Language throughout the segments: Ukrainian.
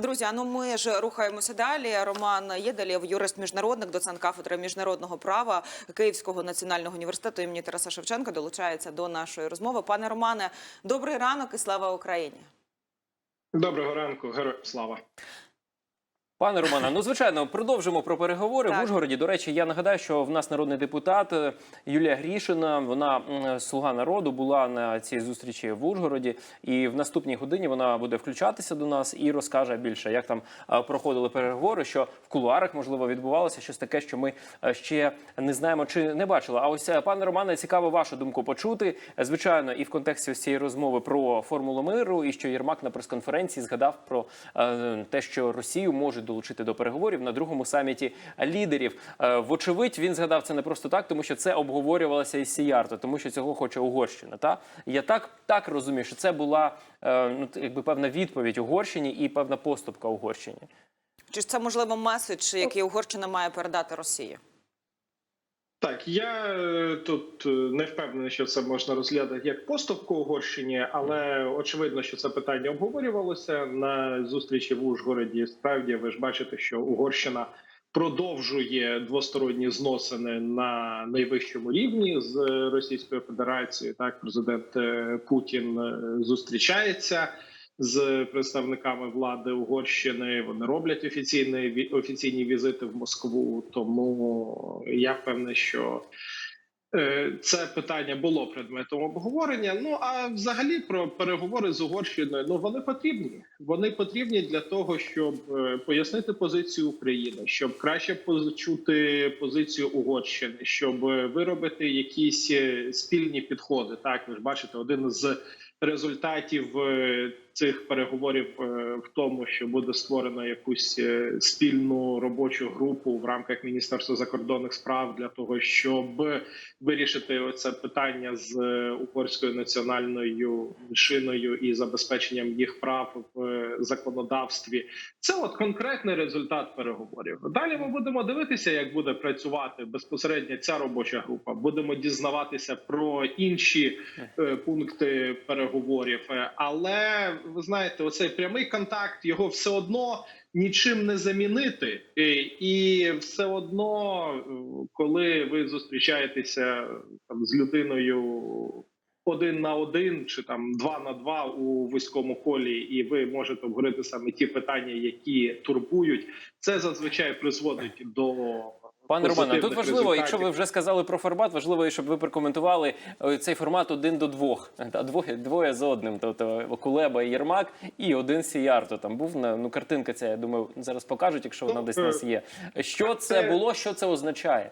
Друзі, а ну ми ж рухаємося далі. Роман Єдалєв, юрист міжнародник, доцент кафедри міжнародного права Київського національного університету імені Тараса Шевченка долучається до нашої розмови. Пане Романе, добрий ранок і слава Україні. Доброго ранку, героям слава. Пане Романе, ну звичайно, продовжимо про переговори Так. в Ужгороді. До речі, я нагадаю, що в нас народний депутат е, Юлія Грішина. Вона слуга народу була на цій зустрічі в Ужгороді, і в наступній годині вона буде включатися до нас і розкаже більше, як там е, проходили переговори. Що в кулуарах можливо відбувалося щось таке, що ми е, ще не знаємо чи не бачили. А ось е, пане Романе, цікаво вашу думку почути. Е, Звичайно, і в контексті цієї розмови про формулу миру, і що Єрмак на прес-конференції згадав про е, те, що Росію можуть долучити до переговорів на другому саміті лідерів. Е, Вочевидь, він згадав це не просто так, тому що це обговорювалося із Сіярто, тому що цього хоче Угорщина. Та я так, так розумію, що це була е, ну якби певна відповідь Угорщині і певна поступка Угорщині. Чи це можливо меседж, який Угорщина має передати Росії? Так, я е, тут е, не впевнений, що це можна розглядати як поступку Угорщині, але очевидно, що це питання обговорювалося на зустрічі в Ужгороді. Справді, ви ж бачите, що Угорщина продовжує двосторонні зносини на найвищому рівні з Російською Федерацією. Так, президент е, Путін зустрічається. З представниками влади Угорщини вони роблять офіційні офіційні візити в Москву. Тому я впевнений, що це питання було предметом обговорення. Ну а взагалі про переговори з Угорщиною ну вони потрібні. Вони потрібні для того, щоб е, пояснити позицію України, щоб краще почути позицію Угорщини, щоб е, виробити якісь е, спільні підходи. Так, ви ж бачите, один з результатів е, цих переговорів е, в тому, що буде створено якусь е, спільну робочу групу в рамках Міністерства закордонних справ для того, щоб вирішити оце питання з е, угорською національною меншиною і забезпеченням їх прав в е, законодавстві. Це от конкретний результат переговорів. Далі ми будемо дивитися, як буде працювати безпосередньо ця робоча група. Будемо дізнаватися про інші е, пункти переговорів. Але ви знаєте, оцей прямий контакт його все одно нічим не замінити, Е, і все одно, е, коли ви зустрічаєтеся там з людиною. Один на один чи там два на два у вузькому колі, і ви можете обговорити саме ті питання, які турбують. Це зазвичай призводить до Пане Романе, тут важливо, важливо, якщо ви вже сказали про формат, важливо, щоб ви прокоментували е, цей формат один до двох, та двоє, двоє за одним. Тобто Кулеба і Єрмак, і один Сіяр. То Там був на ну картинка. Ця я думаю, зараз покажуть, якщо вона Ну, десь у нас є. Що це- було? Що це означає?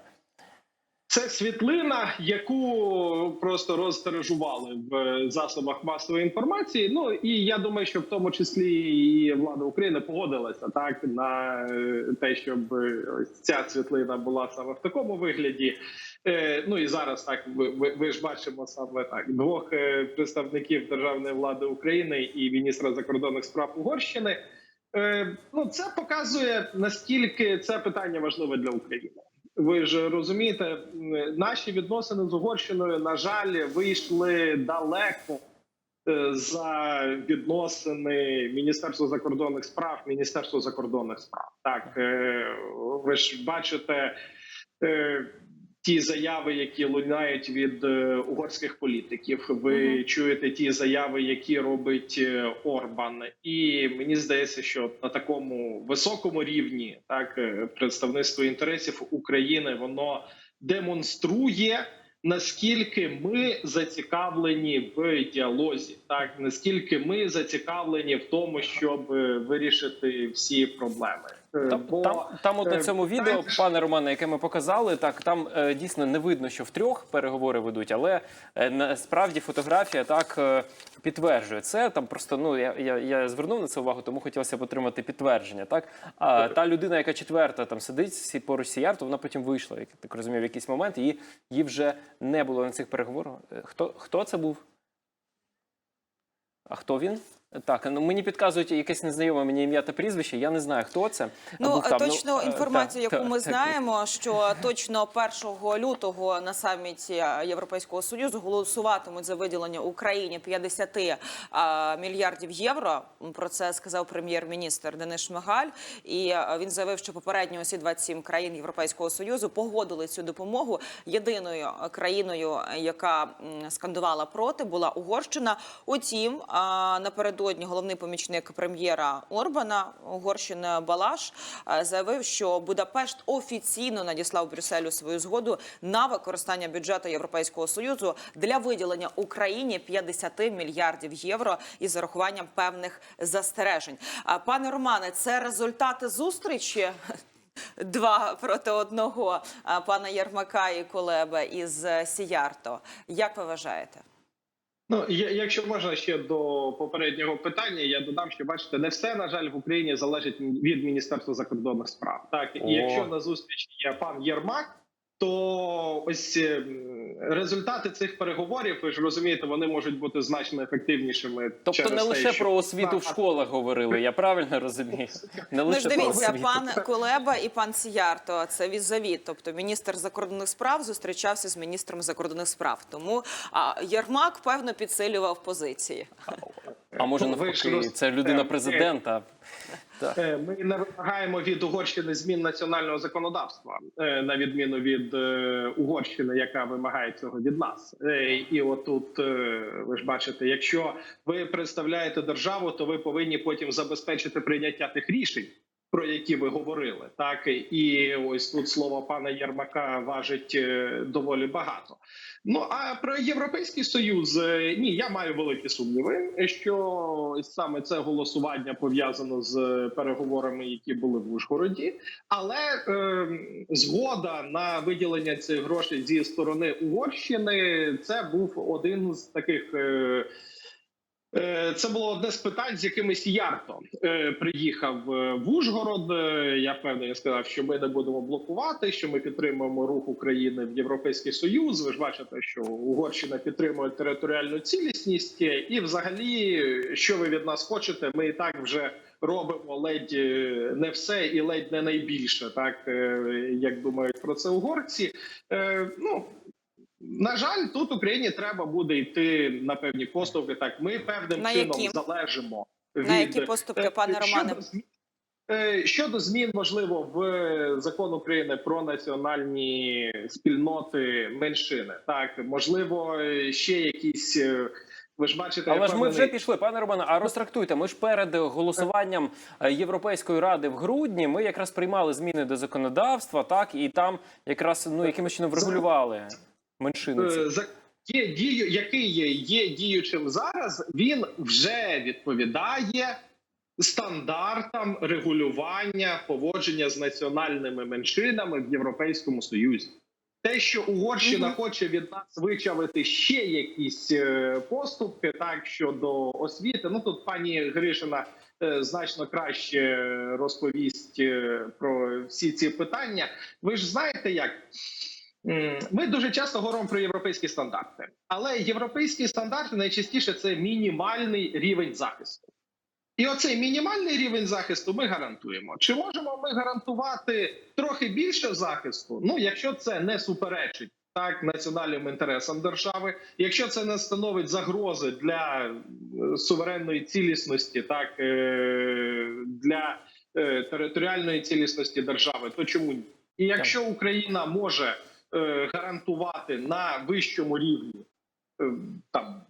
Це світлина, яку просто розтиражували в е, засобах масової інформації. Ну і я думаю, що в тому числі і влада України погодилася так на е, те, щоб е, ця світлина була саме в такому вигляді. Ну і зараз так ви, ви, ж бачимо саме так двох представників державної влади України і міністра закордонних справ Угорщини. Ну це показує наскільки це питання важливе для України. Ви ж розумієте, наші відносини з Угорщиною, на жаль, вийшли далеко е, за відносини Міністерства закордонних справ, Міністерства закордонних справ. Так, е, ви ж бачите. Ті заяви, які лунають від е, угорських політиків, ви Мгм. чуєте ті заяви, які робить е, Орбан, і мені здається, що на такому високому рівні так е, представництво інтересів України воно демонструє. Наскільки ми зацікавлені в діалозі, так наскільки ми зацікавлені в тому, щоб вирішити всі проблеми, Там, бо там, там от на е, цьому відео, пане Романе, яке ми показали, так там е, дійсно не видно, що втрьох переговори ведуть, але е, насправді фотографія так е, підтверджує це. Там просто ну я, я, я звернув на це увагу, тому хотілося б отримати підтвердження. Так а та людина, яка четверта там сидить поруч Сіярто, вона потім вийшла, як я так розумію, в якийсь момент і її вже не було на цих переговорах. Е, Хто хто це був? А хто він? Так, ну мені підказують якесь незнайоме мені ім'я та прізвище. Я не знаю, хто це. Ну Був там. точно е, інформацію, так, яку так, ми так. знаємо, що точно 1 лютого на саміті Європейського союзу голосуватимуть за виділення Україні 50 а, мільярдів євро. Про це сказав прем'єр-міністр Денис Шмигаль. І він заявив, що попередньо усі 27 країн Європейського союзу погодили цю допомогу. Єдиною країною, яка скандувала проти, була Угорщина. Утім, а, напередодні головний помічник прем'єра Орбана Угорщини Балаш е, заявив, що Будапешт офіційно надіслав Брюсселю свою згоду на використання бюджету Європейського союзу для виділення Україні 50 мільярдів євро із зарахуванням певних застережень. А пане Романе, це результати зустрічі. Два проти одного пана Єрмака і Колеба із е, Сіярто. Як ви вважаєте? Ну, якщо можна ще до попереднього питання, я додам, що бачите, не все на жаль в Україні залежить від Міністерства закордонних справ. Так і якщо на зустрічі є пан Єрмак, то ось ем, результати цих переговорів, ви ж розумієте, вони можуть бути значно ефективнішими. Тобто через не те, лише що про освіту в школах говорили, я правильно розумію? Не Ну лише ж дивіться, освіту. пан Кулеба і пан Сіярто це візаві. Тобто міністр закордонних справ зустрічався з міністром закордонних справ. Тому а Єрмак певно підсилював позиції. А може Ну, ви навпаки, це людина Е, президента. Е, Ми не вимагаємо від Угорщини змін національного законодавства, е, на відміну від е, Угорщини, яка вимагає цього від нас. І отут ви ж бачите, якщо ви представляєте державу, то ви повинні потім забезпечити прийняття тих рішень. Про які ви говорили, так і ось тут слово пана Єрмака важить е, доволі багато. Ну а про європейський союз е, ні, я маю великі сумніви, що саме це голосування пов'язано з переговорами, які були в Ужгороді. Але е, згода на виділення цих грошей зі сторони Угорщини це був один з таких. Е, Це було одне з питань, з якими Сіярто е, приїхав е, в Ужгород. Е, Я певний сказав, що ми не будемо блокувати, що ми підтримуємо рух України в Європейський Союз. Ви ж бачите, що Угорщина підтримує територіальну цілісність, е, і, взагалі, що ви від нас хочете, ми і так вже робимо ледь е, не все і ледь не найбільше, так е, як думають про це угорці. Е, Ну на жаль, тут Україні треба буде йти на певні поступки. Так, ми певним На чином які? залежимо від На які поступки, Е, пане Романе? щодо змін- е, Щодо змін, можливо, в е, закон України про національні спільноти меншини, так можливо, ще якісь. Ви ж бачите, Але ж ми вже пішли, пане Романе. А розтрактуйте. Ми ж перед голосуванням Європейської ради в грудні ми якраз приймали зміни до законодавства, так і там якраз ну якимось чином врегулювали меншини. Е, за є дію, який є, є діючим зараз, він вже відповідає стандартам регулювання поводження з національними меншинами в Європейському Союзі. Те, що Угорщина Мгм. хоче від нас вичавити ще якісь е, поступки, так щодо освіти. Ну тут пані Гришина е, значно краще розповість е, про всі ці питання. Ви ж знаєте, як ми дуже часто говоримо про європейські стандарти, але європейські стандарти найчастіше це мінімальний рівень захисту. І оцей мінімальний рівень захисту ми гарантуємо. Чи можемо ми гарантувати трохи більше захисту? Ну, якщо це не суперечить так національним інтересам держави, якщо це не становить загрози для е, суверенної цілісності, так е, для е, територіальної цілісності держави, то чому ні? І якщо Україна може гарантувати на вищому рівні е, там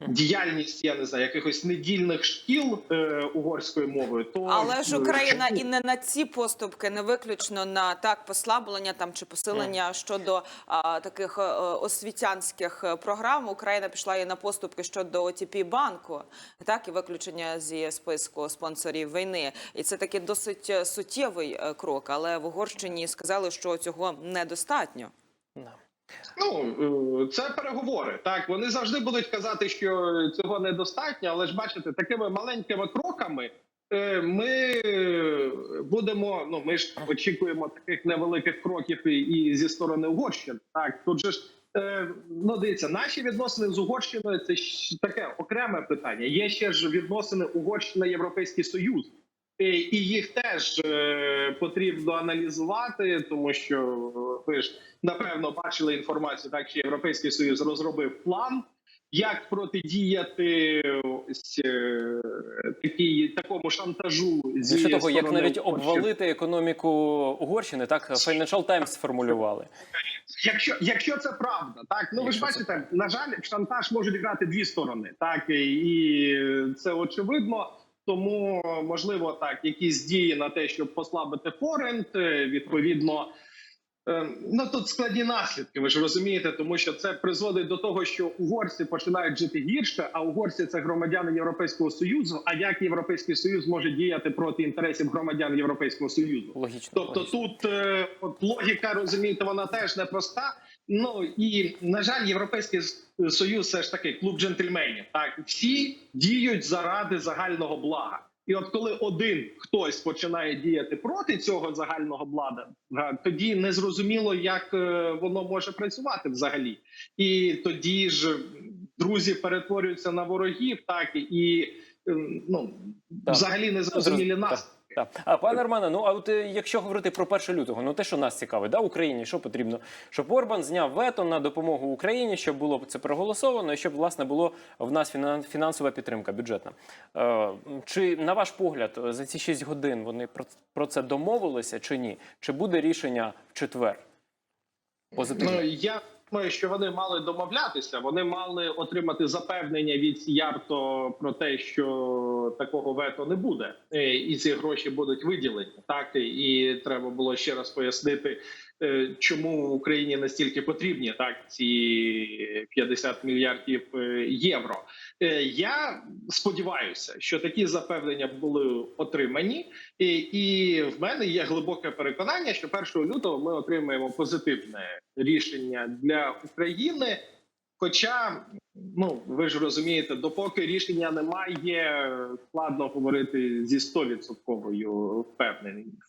діяльність, я не знаю, якихось недільних шкіл е, угорською мовою, то Але ж Україна і не на ці поступки, не виключно на так послаблення там чи посилення щодо а, таких е, освітянських е, програм. Україна пішла і на поступки щодо ОТП банку, так і виключення зі списку спонсорів війни. І це такий досить е, суттєвий крок. Але в Угорщині сказали, що цього недостатньо. Ну е, це переговори. Так вони завжди будуть казати, що цього недостатньо, але ж бачите, такими маленькими кроками. е, Ми будемо. Ну ми ж очікуємо таких невеликих кроків і, і зі сторони Угорщини. Так тут же ж Е, ну, дивіться, наші відносини з Угорщиною це ж таке окреме питання. Є ще ж відносини Угорщина Європейський Союз. І, їх теж е, потрібно аналізувати, тому що ви ж напевно бачили інформацію, так що Європейський Союз розробив план, як протидіяти ось е, такій такому шантажу зі Більше того, як навіть обвалити економіку Угорщини, так Financial Times сформулювали. Якщо якщо це правда, так ну ви ж Якщо це бачите, на жаль, в шантаж можуть грати дві сторони, так і це очевидно. Тому можливо так, якісь дії на те, щоб послабити форент, е, відповідно. е, Ну тут складні наслідки, ви ж розумієте, тому що це призводить до того, що угорці починають жити гірше, а угорці це громадяни Європейського союзу. А як європейський союз може діяти проти інтересів громадян Європейського союзу? Логічно. Тобто логічно. тут е, от логіка розумієте, вона теж непроста. Ну і на жаль, європейський союз все ж таки клуб джентльменів. Так всі діють заради загального блага. І от коли один хтось починає діяти проти цього загального блага, тоді не зрозуміло, як е, воно може працювати взагалі. І тоді ж друзі перетворюються на ворогів, так і е, ну Так. взагалі не зрозумілі Так. А пане Романе, ну а от е, якщо говорити про 1 лютого, ну те, що нас цікавить, да, Україні, що потрібно? Щоб Орбан зняв вето на допомогу Україні, щоб було це проголосовано, і щоб власне було в нас фінансова підтримка бюджетна. Е, чи на ваш погляд за ці 6 годин вони про, про це домовилися чи ні? Чи буде рішення в четвер? Позитивно. Ну я думаю, що вони мали домовлятися. Вони мали отримати запевнення від Ярто про те, що такого вето не буде, Е, і ці гроші будуть виділені. Так і треба було ще раз пояснити, е, чому Україні настільки потрібні так ці 50 мільярдів е, євро. Е, Я сподіваюся, що такі запевнення були отримані, і, і в мене є глибоке переконання, що 1 лютого ми отримаємо позитивне рішення для України. Хоча, ну ви ж розумієте, допоки рішення немає, складно говорити зі 100%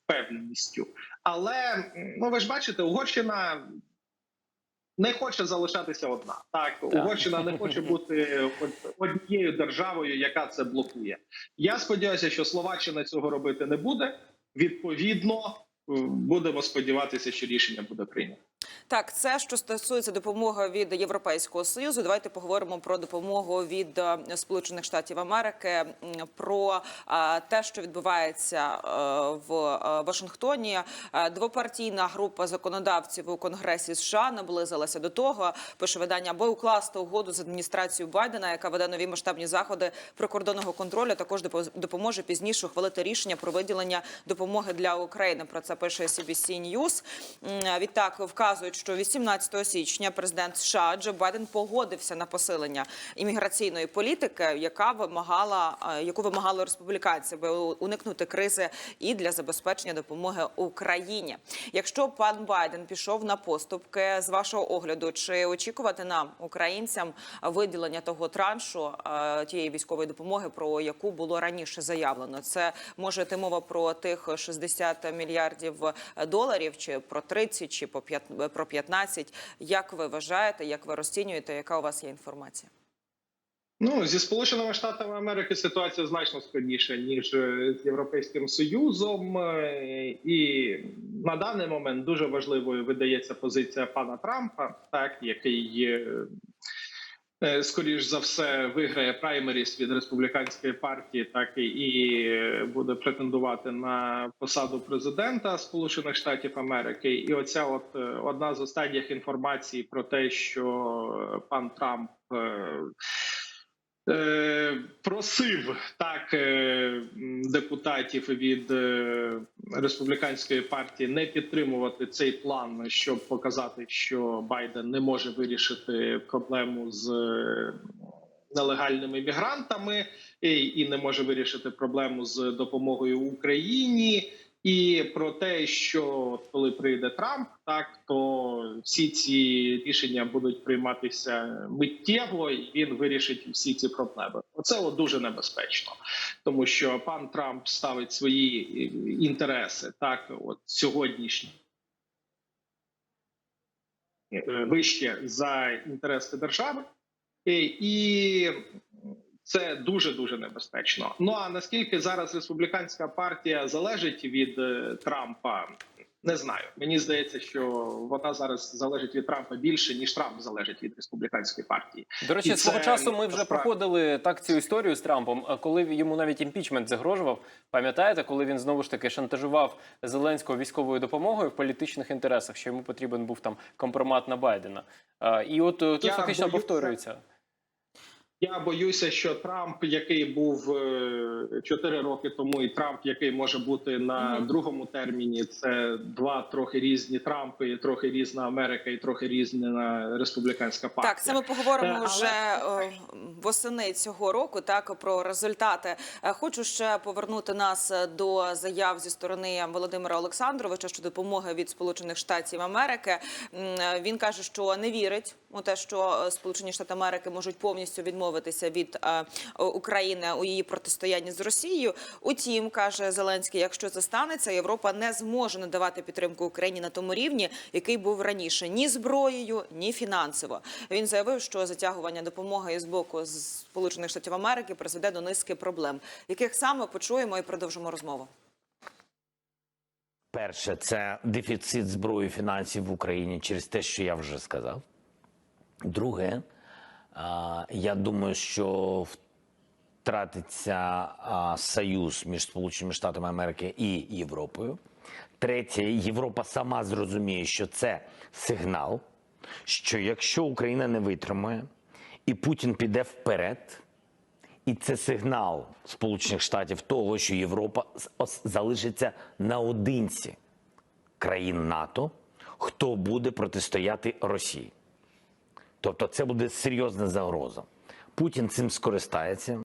впевненістю. Але ну ви ж бачите, Угорщина не хоче залишатися одна. Так, Угорщина не хоче бути однією державою, яка це блокує. Я сподіваюся, що Словаччина цього робити не буде. Відповідно, будемо сподіватися, що рішення буде прийнято. Так, це що стосується допомоги від Європейського союзу. Давайте поговоримо про допомогу від е, Сполучених Штатів Америки, про е, те, що відбувається е, в Вашингтоні. Двопартійна група законодавців у Конгресі США наблизилася до того, пише видання, аби укласти угоду з адміністрацією Байдена, яка веде нові масштабні заходи прикордонного контролю. Також допоможе пізніше ухвалити рішення про виділення допомоги для України. Про це пише CBC News. Відтак вказують, що 18 січня президент США Джо Байден погодився на посилення імміграційної політики, яка вимагала е, яку вимагали республіканці, аби уникнути кризи і для забезпечення допомоги Україні. Якщо пан Байден пішов на поступки з вашого огляду, чи очікувати нам українцям виділення того траншу е, тієї військової допомоги, про яку було раніше заявлено? Це може йти мова про тих 60 мільярдів доларів, чи про 30, чи по п'ят- про 15. Як ви вважаєте, як ви розцінюєте? Яка у вас є інформація? Ну зі сполученими штатами Америки ситуація значно складніша ніж е, з європейським союзом, Е, і на даний момент дуже важливою видається позиція пана Трампа, так який е, е, скоріш за все виграє праймеріс від республіканської партії, так і- е, буде претендувати на посаду президента Сполучених Штатів Америки. І оця, от е, одна з останніх інформацій про те, що е, пан Трамп. Е, Просив так е, депутатів від е, республіканської партії не підтримувати цей план, щоб показати, що Байден не може вирішити проблему з нелегальними мігрантами і не може вирішити проблему з допомогою Україні. І про те, що коли прийде Трамп, так то всі ці рішення будуть прийматися миттєво, і він вирішить всі ці проблеми. Оце от дуже небезпечно, тому що пан Трамп ставить свої е, інтереси так, от сьогоднішні. е, вище за інтереси держави, і, і це дуже дуже небезпечно. Ну а наскільки зараз республіканська партія залежить від е, Трампа? Не знаю. Мені здається, що вона зараз залежить від Трампа більше ніж Трамп залежить від республіканської партії. До речі, свого це часу ми вже проходили так цю історію з Трампом, а коли йому навіть імпічмент загрожував. Пам'ятаєте, коли він знову ж таки шантажував Зеленського військовою допомогою в політичних інтересах, що йому потрібен був там компромат на Байдена. І от е, тут Я фактично повторюється. Я боюся, що Трамп, який був е, чотири роки тому, і Трамп, який може бути на другому терміні, це два трохи різні Трампи, трохи різна Америка і трохи різна республіканська партія. Так, це ми поговоримо Е, але- вже е, восени цього року. Так про результати. Хочу ще повернути нас до заяв зі сторони Володимира Олександровича щодо допомоги від Сполучених Штатів Америки. Він каже, що не вірить у те, що е, Сполучені Штати Америки можуть повністю відмовитися від е, України у її протистоянні з Росією. Утім, каже Зеленський, якщо це станеться, Європа не зможе надавати підтримку Україні на тому рівні, який був раніше, ні зброєю, ні фінансово. Він заявив, що затягування допомоги з боку Сполучених Штатів Америки призведе до низки проблем, яких саме почуємо і продовжимо розмову. Перше, це дефіцит зброї фінансів в Україні через те, що я вже сказав. Друге, я думаю, що втратиться союз між Сполученими Штатами Америки і Європою. Третє, Європа сама зрозуміє, що це сигнал, що якщо Україна не витримає і Путін піде вперед, і це сигнал Сполучених Штатів того, що Європа залишиться наодинці країн НАТО, хто буде протистояти Росії. Тобто це буде серйозна загроза. Путін цим скористається.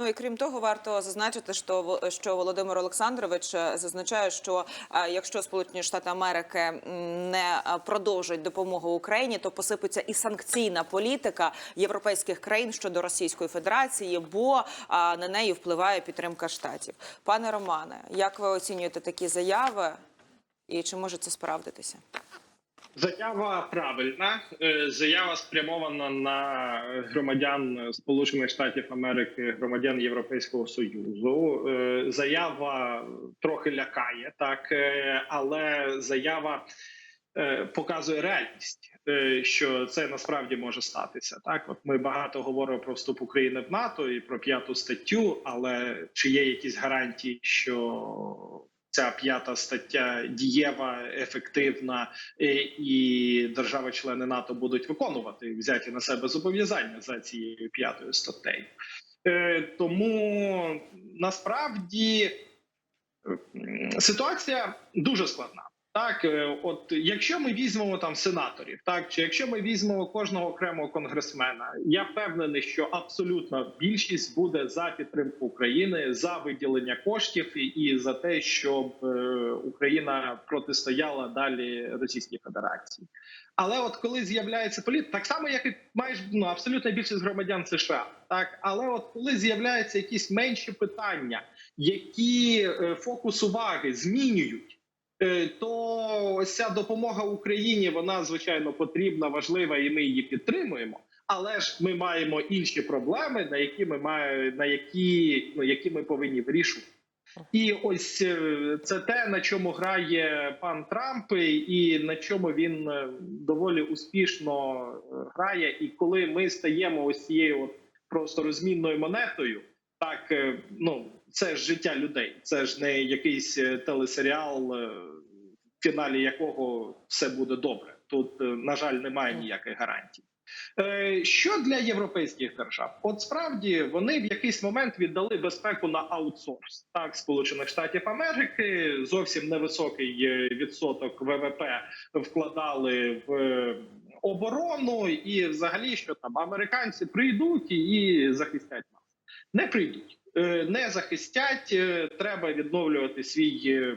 Ну і крім того, варто зазначити, що що Володимир Олександрович е, зазначає, що е, якщо Сполучені Штати Америки не е, продовжують допомогу Україні, то посипеться і санкційна політика європейських країн щодо Російської Федерації, бо на неї впливає підтримка штатів. Пане Романе, як ви оцінюєте такі заяви, і чи може це справдитися? Заява правильна. Е, Заява спрямована на громадян Сполучених Штатів Америки, громадян Європейського Союзу. Е, Заява трохи лякає, так е, але заява показує реальність, що це насправді може статися. Так, от ми багато говоримо про вступ України в НАТО і про п'яту статтю, але чи є якісь гарантії, що ця п'ята стаття дієва, ефективна, е, і держави-члени НАТО будуть виконувати взяті на себе зобов'язання за цією п'ятою статтею. Е, Тому насправді ситуація дуже складна. Так, е, от якщо ми візьмемо там сенаторів, так чи якщо ми візьмемо кожного окремого конгресмена, я впевнений, що абсолютна більшість буде за підтримку України, за виділення коштів і, і за те, щоб е, Україна протистояла далі Російській Федерації. Але от коли з'являється політ, так само як і майже ну, абсолютна більшість громадян США, так але от коли з'являються якісь менші питання, які е, фокус уваги змінюють. Е, То ось ця допомога Україні вона звичайно потрібна, важлива, і ми її підтримуємо. Але ж ми маємо інші проблеми, на які ми має, на які ну які ми повинні вирішувати. І ось е, це те, на чому грає пан Трамп, і на чому він е, доволі успішно грає. І коли ми стаємо ось цією от просто розмінною монетою, так ну це ж життя людей, це ж не якийсь е, телесеріал, е, в фіналі якого все буде добре. Тут, е, на жаль, немає ніяких гарантій. Що для європейських держав? От справді вони в якийсь момент віддали безпеку на аутсорс. Так, Сполучених Штатів Америки зовсім невисокий відсоток ВВП вкладали в оборону, і взагалі, що там американці прийдуть і захистять. Не прийдуть, Е, не захистять. Е, Треба відновлювати свій. е,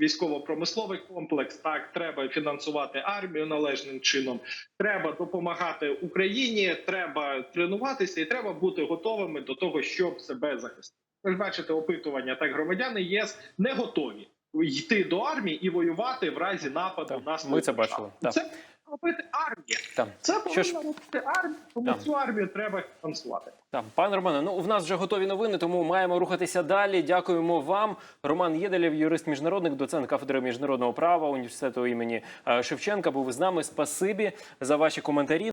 Військово-промисловий комплекс так треба фінансувати армію належним чином. Треба допомагати Україні, треба тренуватися і треба бути готовими до того, щоб себе захистити. Ви ж бачите опитування, так громадяни ЄС не готові йти до армії і воювати в разі нападу Так, на свою ми це бачили, так. Це робити армія. Там. Це повинна ж- робити армія, тому там. цю армію треба фінансувати. Там пане Романе, ну в нас вже готові новини, тому маємо рухатися далі. Дякуємо вам. Роман Єделєв, юрист міжнародник, доцент кафедри міжнародного права університету імені е, Шевченка. Був з нами. Спасибі за ваші коментарі.